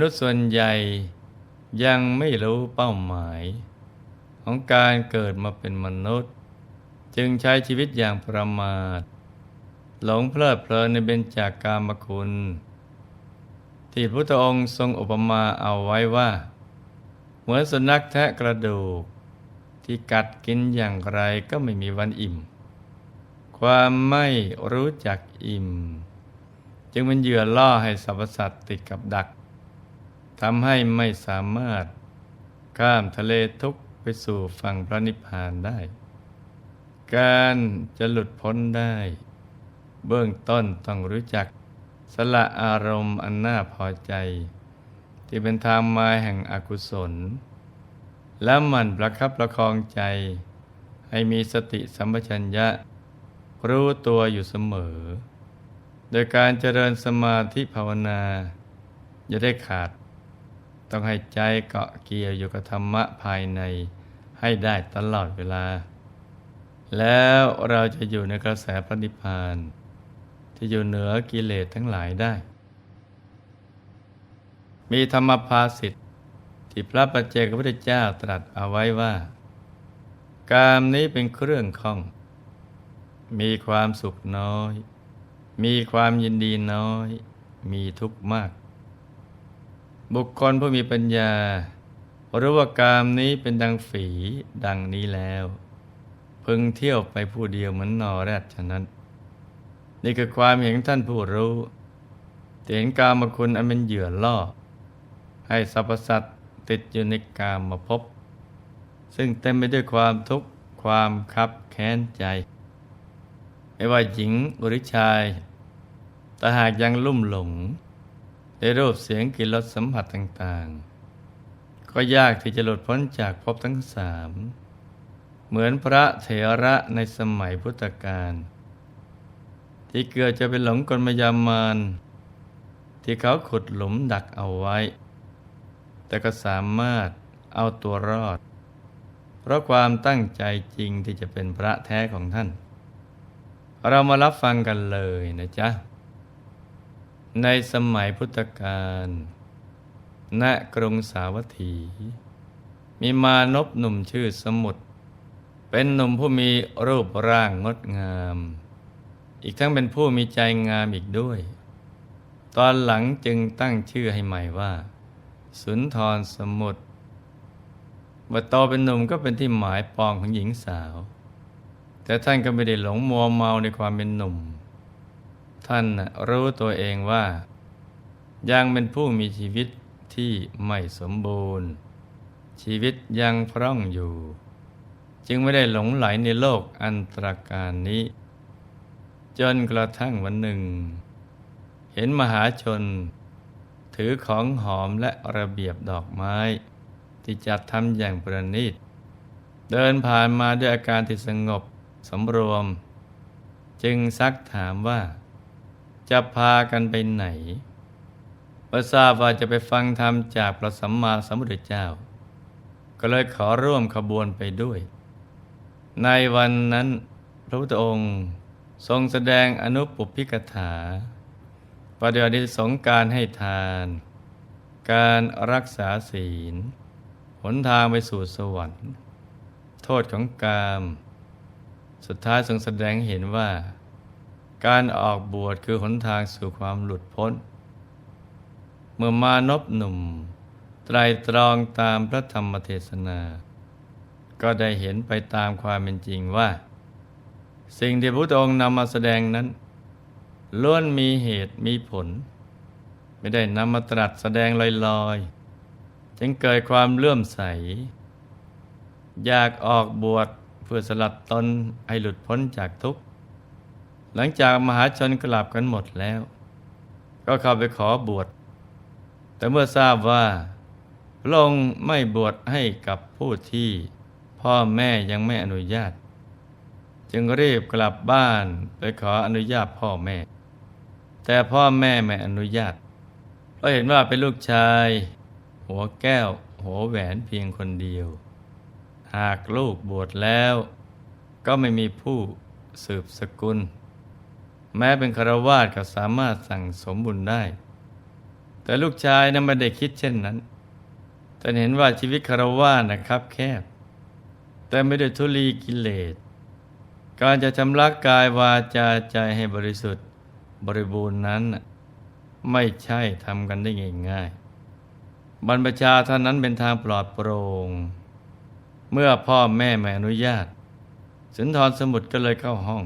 นุษย์ส่วนใหญ่ยังไม่รู้เป้าหมาย ของการเกิดมาเป็นมนุษย์ จึงใช้ชีวิตอย่างประมาท หลงเพลิดเพลินในเบญจากกามคุณ ที่พระพุทธองค์ทรงอุปมาเอาไว้ว่า เหมือนสุนัขแทะกระดูก ที่กัดกินอย่างไรก็ไม่มีวันอิ่ม ความไม่รู้จักอิ่ม จึงเป็นเหยื่อล่อให้สรรพสัตว์ติดกับดัก ทำให้ไม่สามารถข้ามทะเลทุกข์ไปสู่ฝั่งพระนิพพานได้ การจะหลุดพ้นได้ เบื้องต้นต้องรู้จักสละอารมณ์อันน่าพอใจ ที่เป็นทางมาแห่งอกุศล และมันประคับประคองใจ ให้มีสติสัมปชัญญะ รู้ตัวอยู่เสมอ โดยการเจริญสมาธิภาวนาอย่าได้ขาด ต้องให้ใจเกาะเกี่ยวอยู่กับธรรมะภายในให้ได้ตลอดเวลา แล้วเราจะอยู่ในกระแสพระนิพพานที่อยู่เหนือกิเลสทั้งหลายได้ มีธรรมภาสิทธิ์ที่พระปัจเจกพระพุทธเจ้าตรัสเอาไว้ว่า กามนี้เป็นเครื่องข้อง มีความสุขน้อย มีความยินดีน้อย มีทุกข์มาก บุคคลผู้มีปัญญารู้ว่ากามนี้เป็นดังฝีดังนี้แล้ว พึงเที่ยวไปผู้เดียวเหมือนนอแรดฉะนั้น นี่คือความเห็นท่านผู้รู้เห็นกามคุณอันเป็นเหยื่อล่อ ให้สรรพสัตว์ติดอยู่ในกามมาพบ ซึ่งเต็มไปด้วยความทุกข์ความคับแค้นใจ ไม่ว่าหญิงหรือชายแต่หากยังลุ่มหลง ในรูปเสียงกลิ่นรสสัมผัสต่างๆ ก็ยากที่จะหลุดพ้นจากภพทั้งสาม เหมือนพระเถระในสมัยพุทธกาลที่เกือบจะเป็นหลงกลมยามาน ที่เขาขุดหลุมดักเอาไว้ แต่ก็สามารถเอาตัวรอด เพราะความตั้งใจจริงที่จะเป็นพระแท้ของท่าน เรามารับฟังกันเลยนะจ๊ะ ในสมัยพุทธกาล ณ กรุงสาวัตถี มีมานพหนุ่มชื่อสมุทรเป็นหนุ่มผู้มีรูปร่างงดงาม อีกทั้งเป็นผู้มีใจงามอีกด้วย ตอนหลังจึงตั้งชื่อให้ใหม่ว่า สุนทรสมุทรเมื่อโตเป็นหนุ่มก็เป็นที่หมายปองของหญิงสาว แต่ท่านก็ไม่ได้หลงมัวเมาในความเป็นหนุ่ม ท่านรู้ตัวเองว่า ยังเป็นผู้มีชีวิตที่ไม่สมบูรณ์ ชีวิตยังพร่องอยู่ จึงไม่ได้หลงไหลในโลกอันตรการนี้ จนกระทั่งวันหนึ่ง เห็นมหาชน ถือของหอมและระเบียบดอกไม้ ที่จัดทำอย่างประณีต เดินผ่านมาด้วยอาการที่สงบสำรวม จึงซักถามว่า จะพากันไปไหนเมื่อทราบว่าจะไปฟังธรรมจากพระสัมมาสัมพุทธเจ้า ก็เลยขอร่วมขบวนไปด้วย ในวันนั้นพระพุทธองค์ทรงแสดงอนุปปิกถาประเดี๋ยวนิสงการให้ทาน การรักษาศีล หนทางไปสู่สวรรค์ โทษของกาม สุดท้ายทรงแสดงเห็นว่า การออกบวชคือหนทางสู่ความหลุดพ้น เมื่อมานพหนุ่ม ไตรตรองตามพระธรรมเทศนา ก็ได้เห็นไปตามความเป็นจริงว่า สิ่งที่พระองค์นำมาแสดงนั้นล้วนมีเหตุมีผล ไม่ได้นำมาตรัสแสดงลอยๆ จึงเกิดความเลื่อมใส อยากออกบวชเพื่อสลัดตนให้หลุดพ้นจากทุกข์ หลังจากมหาชนกลับกันหมดแล้ว ก็เข้าไปขอบวช แต่เมื่อทราบว่าพระองค์ไม่บวชให้กับผู้ที่พ่อแม่ยังไม่อนุญาต จึงรีบกลับบ้านไปขออนุญาตพ่อแม่ แต่พ่อแม่ไม่อนุญาตเพราะเห็นว่าเป็นลูกชาย หัวแก้ว หัวแหวนเพียงคนเดียว หากลูกบวชแล้ว ก็ไม่มีผู้สืบสกุล แม้เป็นคารวาสก็สามารถสั่งสมบุญได้ แต่ลูกชายนั้นไม่ได้คิดเช่นนั้นแต่เห็นว่าชีวิตคารวะนะครับแคบ แต่ไม่ได้ทุลีกิเลส การจะชำระกายวาจาใจให้บริสุทธิ์ บริบูรณ์นั้น ไม่ใช่ทำกันได้ง่ายๆบรรพชาเท่านั้นเป็นทางปลอดโปร่งเมื่อพ่อแม่ไม่อนุญาต สุนทรสมุทรก็เลยเข้าห้อง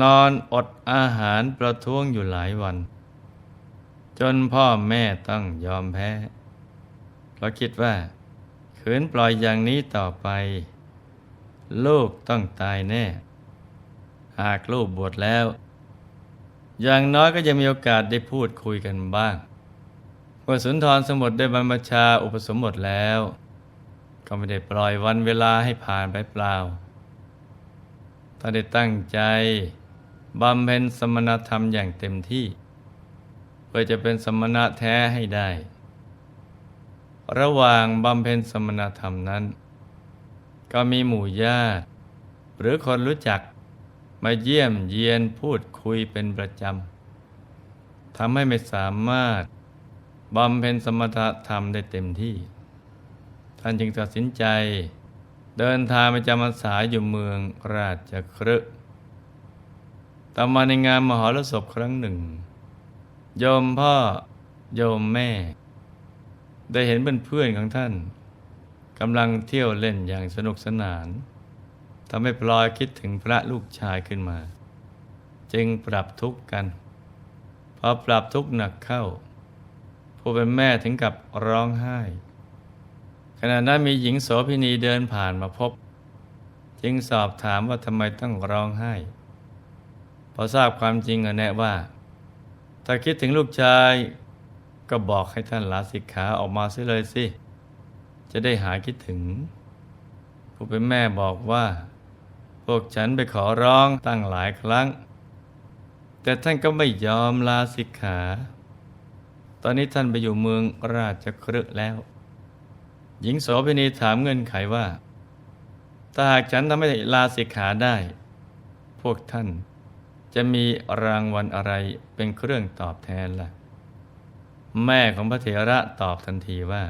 นอนอดอาหารประท้วงอยู่หลายวัน จนพ่อแม่ต้องยอมแพ้ เพราะคิดว่าขืนปล่อยอย่างนี้ต่อไป ลูกต้องตายแน่ หากลูกบวชแล้ว อย่างน้อยก็จะมีโอกาสได้พูดคุยกันบ้างเมื่อสุนทรสมุทรได้บรรพชาอุปสมบทแล้ว ก็ไม่ได้ปล่อยวันเวลาให้ผ่านไปเปล่าถ้าได้ตั้งใจ บำเพ็ญสมณธรรมอย่างเต็มที่ เพื่อจะเป็นสมณะแท้ให้ได้ ระหว่างบำเพ็ญสมณธรรมนั้น ก็มีหมู่ญาติหรือคนรู้จักมาเยี่ยมเยียนพูดคุยเป็นประจำทำให้ไม่สามารถบำเพ็ญสมณธรรมได้เต็มที่ ท่านจึงตัดสินใจ เดินทางไปจำพรรษาอยู่เมืองราชครึ ต่อมาในงานมหรสพครั้งหนึ่ง โยมพ่อโยมแม่ ได้เห็นเพื่อนๆของท่านกำลังเที่ยวเล่นอย่างสนุกสนานทำให้พลอยคิดถึงพระลูกชายขึ้นมา จึงปรับทุกข์กัน พอปรับทุกข์หนักเข้า ผู้เป็นแม่ถึงกับร้องไห้ ขณะนั้นมีหญิงโสพินีเดินผ่านมาพบ จึงสอบถามว่าทำไมต้องร้องไห้ อทราบความจริงก็แนะว่า ถ้าคิดถึงลูกชาย ก็บอกให้ท่านลาสิกขาออกมาซิเลยสิ จะได้หายคิดถึง ผู้เป็นแม่บอกว่า พวกฉันไปขอร้องตั้งหลายครั้ง แต่ท่านก็ไม่ยอมลาสิกขา ตอนนี้ท่านไปอยู่เมืองราชครึแล้ว หญิงโสเภณีถามเงื่อนไขว่า ถ้าหากฉันทำให้ลาสิกขาได้ พวกท่าน จะมีรางวัลอะไรเป็นเครื่องตอบแทนล่ะ แม่ของพระเถระตอบทันทีว่า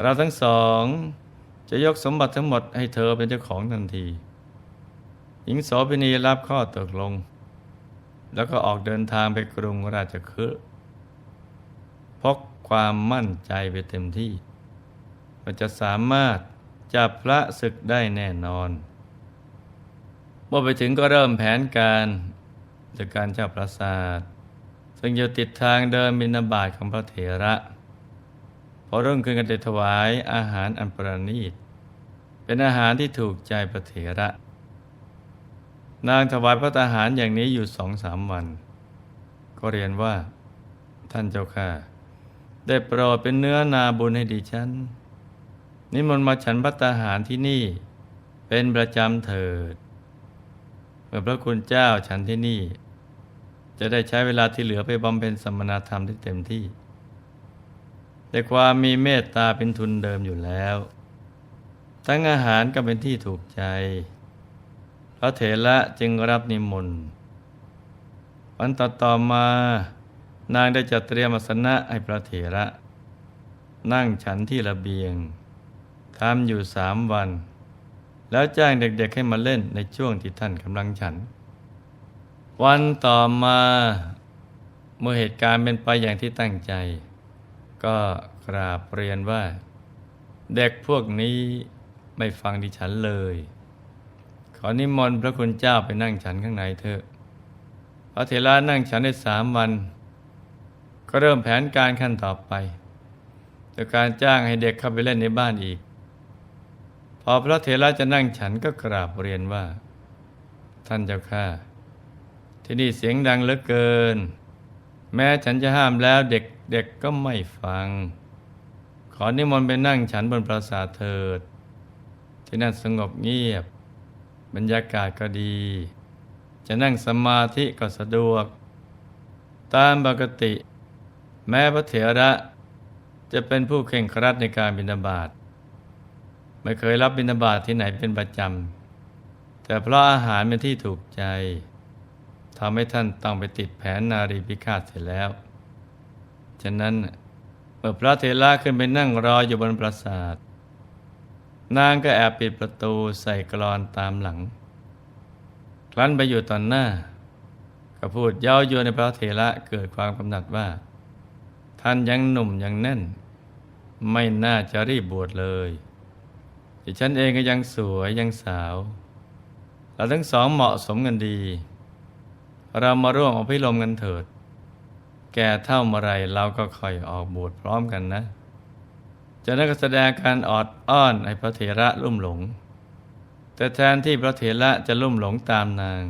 เราทั้งสองจะยกสมบัติทั้งหมดให้เธอเป็นเจ้าของทันที หญิงโสเภณีรับข้อตกลง แล้วก็ออกเดินทางไปกรุงราชคฤห์พกความมั่นใจไปเต็มที่ว่าจะสามารถจับพระศึกได้แน่นอน เมื่อไปถึงก็เริ่มแผนการจากการเจ้าปราสาทซึ่งอยู่ติดทางเดินบินาบาตของพระเถระพอเริ่มขึ้นกันได้ถวายอาหารอันประณีต เป็นอาหารที่ถูกใจพระเถระ นางถวายพระทหารอย่างนี้อยู่สองสามวัน ก็เรียนว่า ท่านเจ้าข้าได้โปรดเป็นเนื้อนาบุญให้ดิฉันนิมนต์มาฉันพัตตาหารที่นี่ เป็นประจำเถิด เมื่อพระคุณเจ้าฉันที่นี่ จะได้ใช้เวลาที่เหลือไปบำเพ็ญสมณธรรมที่เต็มที่ แต่ความมีเมตตาเป็นทุนเดิมอยู่แล้ว ทั้งอาหารก็เป็นที่ถูกใจ พระเถระจึงรับนิมนต์วันต่อต่อมานางได้จัดเตรียมอาสนะให้พระเถระ นั่งฉันที่ระเบียงทำอยู่สามวัน แล้วจ้างเด็กๆให้มาเล่นในช่วงที่ท่านกำลังฉัน วันต่อมาเมื่อเหตุการณ์เป็นไปอย่างที่ตั้งใจ ก็กราบเรียนว่า เด็กพวกนี้ไม่ฟังดิฉันเลย ขอนิมนต์พระคุณเจ้าไปนั่งฉันข้างในเถอะพระเถระนั่งฉันได้สามวัน ก็เริ่มแผนการขั้นต่อไปโดยการจ้างให้เด็กเข้าไปเล่นในบ้านอีก พอพระเถระจะนั่งฉันก็กราบเรียนว่า ท่านเจ้าข้าที่นี่เสียงดังเหลือเกิน แม้ฉันจะห้ามแล้วเด็กเด็กก็ไม่ฟัง ขอนิมนต์ไปนั่งฉันบนปราสาทเถิด ที่นั่นสงบเงียบ บรรยากาศก็ดี จะนั่งสมาธิก็สะดวก ตามปกติ แม้พระเถระจะเป็นผู้เข่งครัดในการบิณฑบาต ไม่เคยรับบิณฑบาตที่ไหนเป็นประจำ แต่เพราะอาหารเป็นที่ถูกใจทำให้ท่านต้องไปติดแผนนารีพิฆาตเสร็จแล้ว ฉะนั้นเมื่อพระเถระขึ้นไปนั่งรออยู่บนปราสาท นางก็แอบปิดประตูใส่กรอนตามหลังครั้นไปอยู่ตอนหน้า ก็พูดเย้ายวนในพระเถระเกิดความกำหนัดว่า ท่านยังหนุ่มยังแน่น ไม่น่าจะรีบบวชเลย ดิฉันเองก็ยังสวยยังสาว เราทั้งสองเหมาะสมกันดี เรามาร่วมอภิรมย์กันเถิด แก่เท่าเมื่อไรเราก็ค่อยออกบวชพร้อมกันนะจากนั้นก็แสดงการออดอ้อนให้พระเถระลุ่มหลง แต่แทนที่พระเถระจะลุ่มหลงตามนาง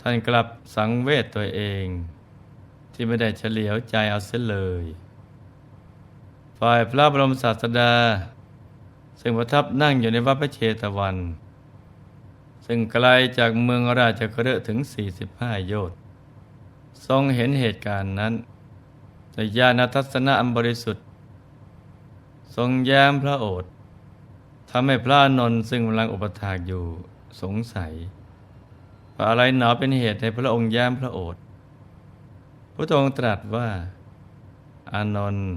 ท่านกลับสังเวชตัวเอง ที่ไม่ได้เฉลียวใจเอาเสียเลย ฝ่ายพระบรมศาสดา ซึ่งประทับนั่งอยู่ในวัดพระเชตวัน ซึ่งไกลจากเมืองราชกฤห์ถึง 45 โยชน์ ทรงเห็นเหตุการณ์นั้นแต่ญาณทัศนะอันบริสุทธิ์ ทรงแย้มพระโอษฐ์ทำให้พระอนนท์ซึ่งกำลังอุปถากอยู่สงสัยว่าอะไรหนอเป็นเหตุให้พระองค์แย้มพระโอษฐ์พระองค์ตรัสว่า อานนท์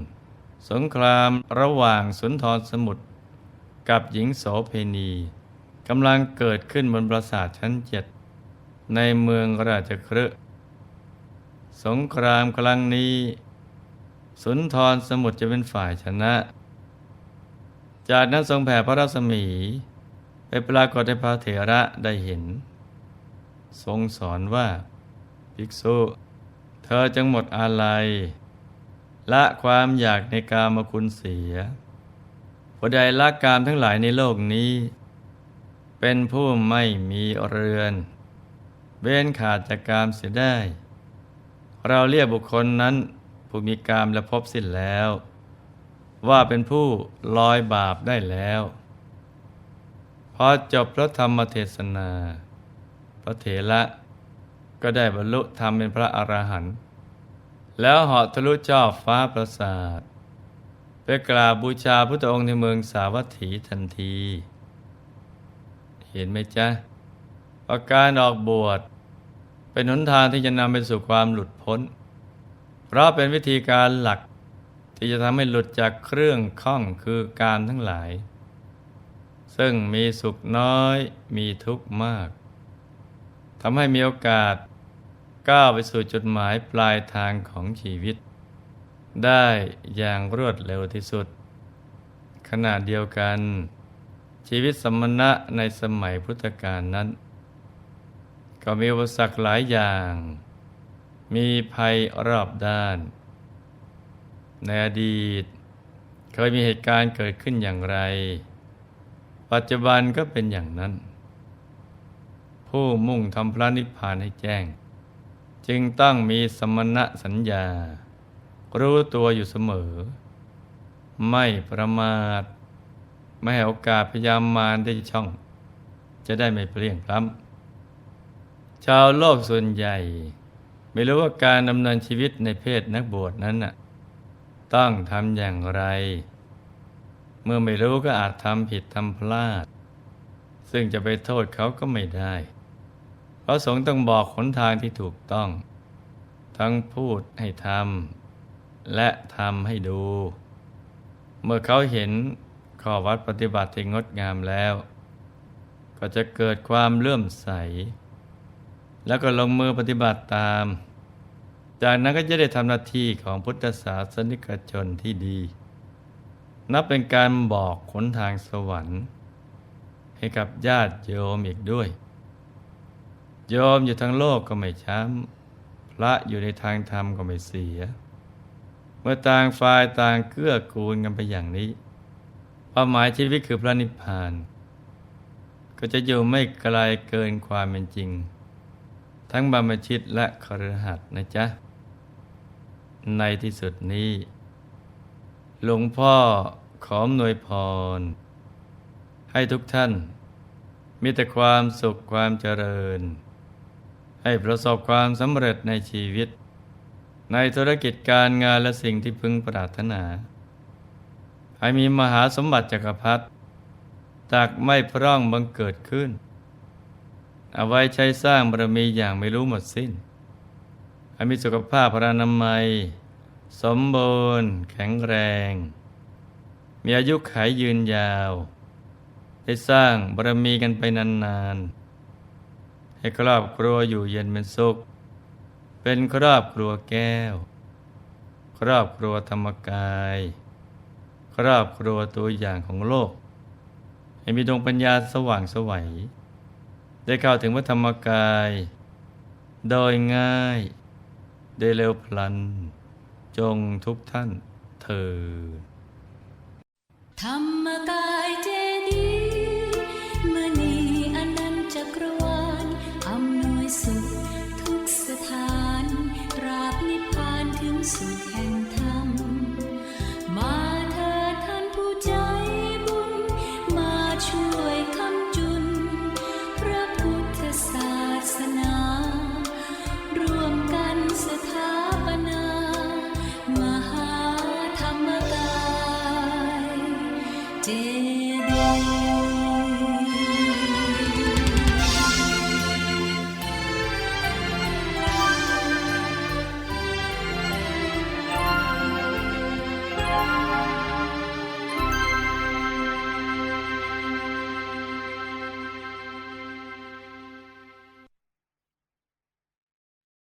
สงครามระหว่างสุนทรสมุทร กับหญิงโสเพณีกำลังเกิดขึ้นบนปราสาทชั้นเจ็ดในเมืองราชคฤห์สงครามครั้งนี้ สุนทรสมุทรจะเป็นฝ่ายชนะ จากนั้นทรงแผ่พระรัศมี ไปปรากฏให้พระเถระได้เห็น ทรงสอนว่า ภิกษุ เธอจงหมดอาลัยละความอยากในกามคุณเสีย ผู้ใดละกามทั้งหลายในโลกนี้ เป็นผู้ไม่มีเรือน เว้นขาดจากกามเสียได้ เราเรียกบุคคลนั้น ผู้มีกามและพบสิ้นแล้ว ว่าเป็นผู้ลอยบาปได้แล้วพอจบพระธรรมเทศนา พระเถระก็ได้บรรลุธรรมเป็นพระอรหันต์แล้วเหาะทะลุจอบฟ้าปราสาท ไปกราบบูชาพุทธองค์ในเมืองสาวัตถีทันที เห็นไหมจ๊ะว่าการออกบวช เป็นหนทางที่จะนำไปสู่ความหลุดพ้น เพราะเป็นวิธีการหลักที่จะทำให้หลุดจากเครื่องข้องคือการทั้งหลาย ซึ่งมีสุขน้อยมีทุกข์มากทำให้มีโอกาสก้าวไปสู่จุดหมายปลายทางของชีวิต ได้อย่างรวดเร็วที่สุด ขณะเดียวกัน ชีวิตสมณะในสมัยพุทธกาลนั้น ก็มีอุปสรรคหลายอย่าง มีภัยรอบด้าน ในอดีต เคยมีเหตุการณ์เกิดขึ้นอย่างไร ปัจจุบันก็เป็นอย่างนั้น ผู้มุ่งทำพระนิพพานให้แจ้ง จึงต้องมีสมณะสัญญา รู้ตัวอยู่เสมอ ไม่ประมาท ไม่ให้โอกาสพยายามมารได้ช่อง จะได้ไม่เปลี่ยงพล้ำชาวโลกส่วนใหญ่ ไม่รู้ว่าการดำเนินชีวิตในเพศนักบวชนั้นน่ะต้องทำอย่างไร เมื่อไม่รู้ก็อาจทำผิดทำพลาด ซึ่งจะไปโทษเขาก็ไม่ได้เพราะสงฆ์ต้องบอกหนทางที่ถูกต้อง ทั้งพูดให้ทำ และทำให้ดู เมื่อเขาเห็นข้อวัดปฏิบัติที่งดงามแล้ว ก็จะเกิดความเลื่อมใส แล้วก็ลงมือปฏิบัติตาม จากนั้นก็จะได้ทำหน้าที่ของพุทธศาสนิกชนที่ดี นับเป็นการบอกขนทางสวรรค์ ให้กับญาติโยมอีกด้วย โยมอยู่ทางโลกก็ไม่ช้ำพระอยู่ในทางธรรมก็ไม่เสีย เมื่อต่างฝ่ายต่างเกื้อกูลกันไปอย่างนี้เป้าหมายชีวิตคือพระนิพพาน ก็จะอยู่ไม่ไกลเกินความเป็นจริง ทั้งบรรพชิตและคฤหัสถ์นะจ๊ะ ในที่สุดนี้ หลวงพ่อขออำนวยพร ให้ทุกท่าน มีแต่ความสุขความเจริญ ให้ประสบความสำเร็จในชีวิต ในธุรกิจการงานและสิ่งที่พึงปรารถนา ให้มีมหาสมบัติจักรพรรดิจากไม่พร่องบังเกิดขึ้น เอาไว้ใช้สร้างบารมีอย่างไม่รู้หมดสิ้น ให้มีสุขภาพพรานามัย สมบูรณ์ แข็งแรง มีอายุขัยยืนยาว ได้สร้างบารมีกันไปนานๆ ให้ครอบครัวอยู่เย็นเป็นสุข เป็นครอบครัวแก้ว ครอบครัวธรรมกาย ครอบครัวตัวอย่างของโลกให้มีดวงปัญญาสว่างสวัย ได้เข้าถึงพระธรรมกาย โดยง่าย ได้เร็วพลัน จงทุกท่านเถิดธรรมกายเจ